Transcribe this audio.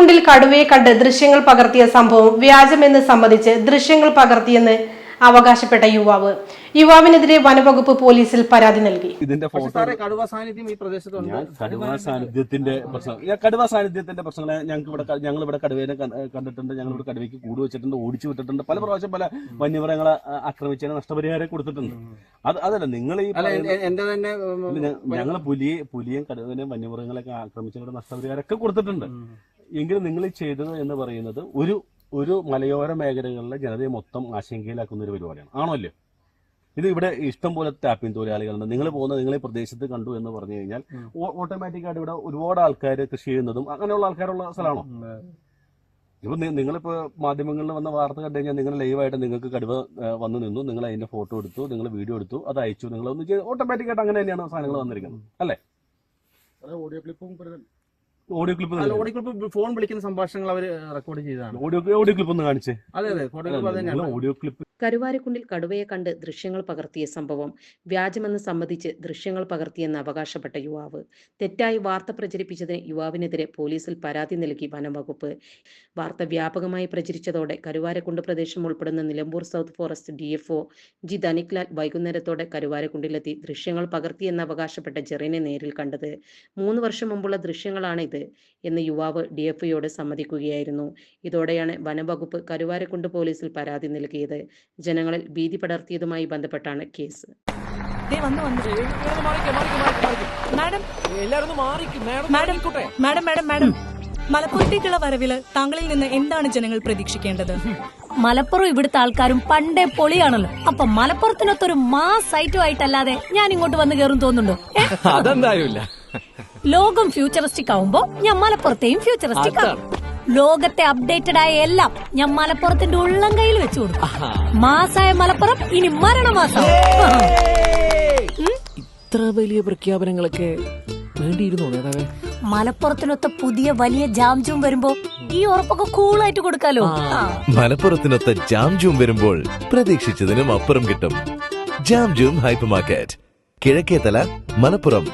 കരുവാരക്കുണ്ടിൽ കടുവയെ കണ്ട് ദൃശ്യങ്ങൾ പകർത്തിയ സംഭവം വ്യാജമെന്ന് സമ്മതിച്ച് ദൃശ്യങ്ങൾ പകർത്തിയെന്ന് അവകാശപ്പെട്ട യുവാവ്. യുവാവിനെതിരെ വനവകുപ്പ് പോലീസിൽ പരാതി നൽകി. ഇതിന്റെ കടുവ സാന്നിധ്യം ഈ പ്രദേശത്തുണ്ട്. കടുവ സാന്നിധ്യത്തിന്റെ പ്രശ്നം ഞാൻ കടുവ സാന്നിധ്യത്തിന്റെ പ്രശ്നങ്ങളെ ഞങ്ങൾക്ക് ഇവിടെ ഞങ്ങൾ ഇവിടെ കടുവേനെ കണ്ടിട്ടുണ്ട്. ഞങ്ങൾ ഇവിടെ കടുവയ്ക്ക് കൂട് വെച്ചിട്ടുണ്ട് ഓടിച്ചു വിട്ടിട്ടുണ്ട്. പല പ്രാവശ്യം പല വന്യമൃഗങ്ങളെ ആക്രമിച്ചതിന് നഷ്ടപരിഹാരം കൊടുത്തിട്ടുണ്ട്. അത് അതല്ല നിങ്ങൾ ഈ എന്റെ തന്നെ ഞങ്ങൾ പുലിയെ പുലിയും കടുവനെയും വന്യമൃഗങ്ങളെയൊക്കെ ആക്രമിച്ചവരുടെ നഷ്ടപരിഹാരമൊക്കെ കൊടുത്തിട്ടുണ്ട്. എങ്കിലും നിങ്ങൾ ചെയ്തത് എന്ന് പറയുന്നത് ഒരു ഒരു മലയോര മേഖലകളിലെ ജനതയെ മൊത്തം ആശങ്കയിലാക്കുന്ന ഒരു പരിപാടിയാണ്. ആണോ അല്ലേ ഇത് ഇവിടെ ഇഷ്ടം പോലെ ടാപ്പിംഗ് തൊഴിലാളികളുണ്ട്. നിങ്ങൾ പോകുന്ന നിങ്ങൾ ഈ പ്രദേശത്ത് കണ്ടു എന്ന് പറഞ്ഞു കഴിഞ്ഞാൽ ഓട്ടോമാറ്റിക്കായിട്ട് ഓട്ടോമാറ്റിക് ആയിട്ട് ഇവിടെ ഒരുപാട് ആൾക്കാർ കൃഷി ചെയ്യുന്നതും അങ്ങനെയുള്ള ആൾക്കാരുള്ള സ്ഥലമാണോ? ഇപ്പൊ നിങ്ങളിപ്പോ മാധ്യമങ്ങളിൽ വന്ന വാർത്ത കണ്ടു കഴിഞ്ഞാൽ നിങ്ങൾ ലൈവായിട്ട് നിങ്ങൾക്ക് കടുവ വന്നു നിന്നു. നിങ്ങൾ അതിന്റെ ഫോട്ടോ എടുത്തു നിങ്ങൾ വീഡിയോ എടുത്തു അത് അയച്ചു. നിങ്ങൾ ഒന്ന് ചെയ്ത് ഓട്ടോമാറ്റിക് ആയിട്ട് അങ്ങനെ തന്നെയാണ് സാധനങ്ങൾ വന്നിരിക്കുന്നത്. അല്ലേ? ഓഡിയോ ക്ലിപ്പും ഓഡിയോ ക്ലിപ്പ് അല്ല ക്ലിപ്പ് ഫോൺ വിളിക്കുന്ന സംഭാഷണങ്ങൾ അവർ റെക്കോർഡ് ചെയ്തതാണ്. ഓഡിയോ ഓഡിയോ ക്ലിപ്പ് ഒന്ന് കാണിച്ചേ. അതെ അതെ ഫോട്ടോ ക്ലിപ്പ് അത് തന്നെയാണ്. ഓഡിയോ ക്ലിപ്പ് കരുവാരക്കുണ്ടിൽ കടുവയെ കണ്ട് ദൃശ്യങ്ങൾ പകർത്തിയ സംഭവം വ്യാജമെന്ന് സമ്മതിച്ച് ദൃശ്യങ്ങൾ പകർത്തിയെന്ന് അവകാശപ്പെട്ട യുവാവ്. തെറ്റായി വാർത്ത പ്രചരിപ്പിച്ചതിന് യുവാവിനെതിരെ പോലീസിൽ പരാതി നൽകി വനംവകുപ്പ്. വാർത്ത വ്യാപകമായി പ്രചരിച്ചതോടെ കരുവാരക്കുണ്ട് പ്രദേശം ഉൾപ്പെടുന്ന Nilambur south forest D F O G Dhaniklal വൈകുന്നേരത്തോടെ കരുവാരക്കുണ്ടിലെത്തി ദൃശ്യങ്ങൾ പകർത്തിയെന്ന് അവകാശപ്പെട്ട ജെറിനെ നേരിൽ കണ്ടത്. മൂന്ന് വർഷം മുമ്പുള്ള ദൃശ്യങ്ങളാണ് ഇത് എന്ന് യുവാവ് ഡി എഫ് ഒയോട് സമ്മതിക്കുകയായിരുന്നു. ഇതോടെയാണ് വനംവകുപ്പ് കരുവാരക്കുണ്ട് പോലീസിൽ പരാതി നൽകിയത്. ജനങ്ങളിൽ ഭീതി പടർത്തിയതുമായി ബന്ധപ്പെട്ടാണ് കേസ്. ദേ വന്നു വന്നു. മാഡം എല്ലാരും മാറിക്കും മാഡം മാഡം മാഡം മാഡം മലപ്പുറത്തേക്കുള്ള വരവിൽ താങ്കളിൽ നിന്ന് എന്താണ് ജനങ്ങൾ പ്രതീക്ഷിക്കേണ്ടത്? മലപ്പുറം ഇവിടുത്തെ ആൾക്കാരും പണ്ടേ പൊളിയാണല്ലോ. അപ്പൊ മലപ്പുറത്തിനൊത്തൊരു മാസ് ഐറ്റം ആയിട്ടല്ലാതെ ഞാൻ ഇങ്ങോട്ട് വന്ന് കയറും തോന്നുന്നുണ്ടോ? അതെന്തായാലും ലോകം ഫ്യൂച്ചറിസ്റ്റിക് ആവുമ്പോ ഞാൻ മലപ്പുറത്തെയും ഫ്യൂച്ചറിസ്റ്റിക് ആക്കും. ലോകത്തെ അപ്ഡേറ്റഡ് ആയ എല്ലാം ഞാൻ മലപ്പുറത്തിന്റെ ഉള്ളം കയ്യിൽ വെച്ചു കൊടുക്കും. മാസായ മലപ്പുറം ഇനി മരണമാസം. ഇത്ര വലിയ പ്രഖ്യാപനങ്ങളൊക്കെ വേണ്ടിയിരുന്നോ നേതാവേ? മലപ്പുറത്തിനൊത്ത പുതിയ വലിയ ജാംജും വരുമ്പോ ഈ ഉറപ്പൊക്കെ കൂളായിട്ട് കൊടുക്കാലോ. മലപ്പുറത്തിനൊത്ത ജാംജും വരുമ്പോൾ പ്രതീക്ഷിച്ചതിനും അപ്പുറം കിട്ടും. Jamjoom hyper market Kizhakkethala Malappuram.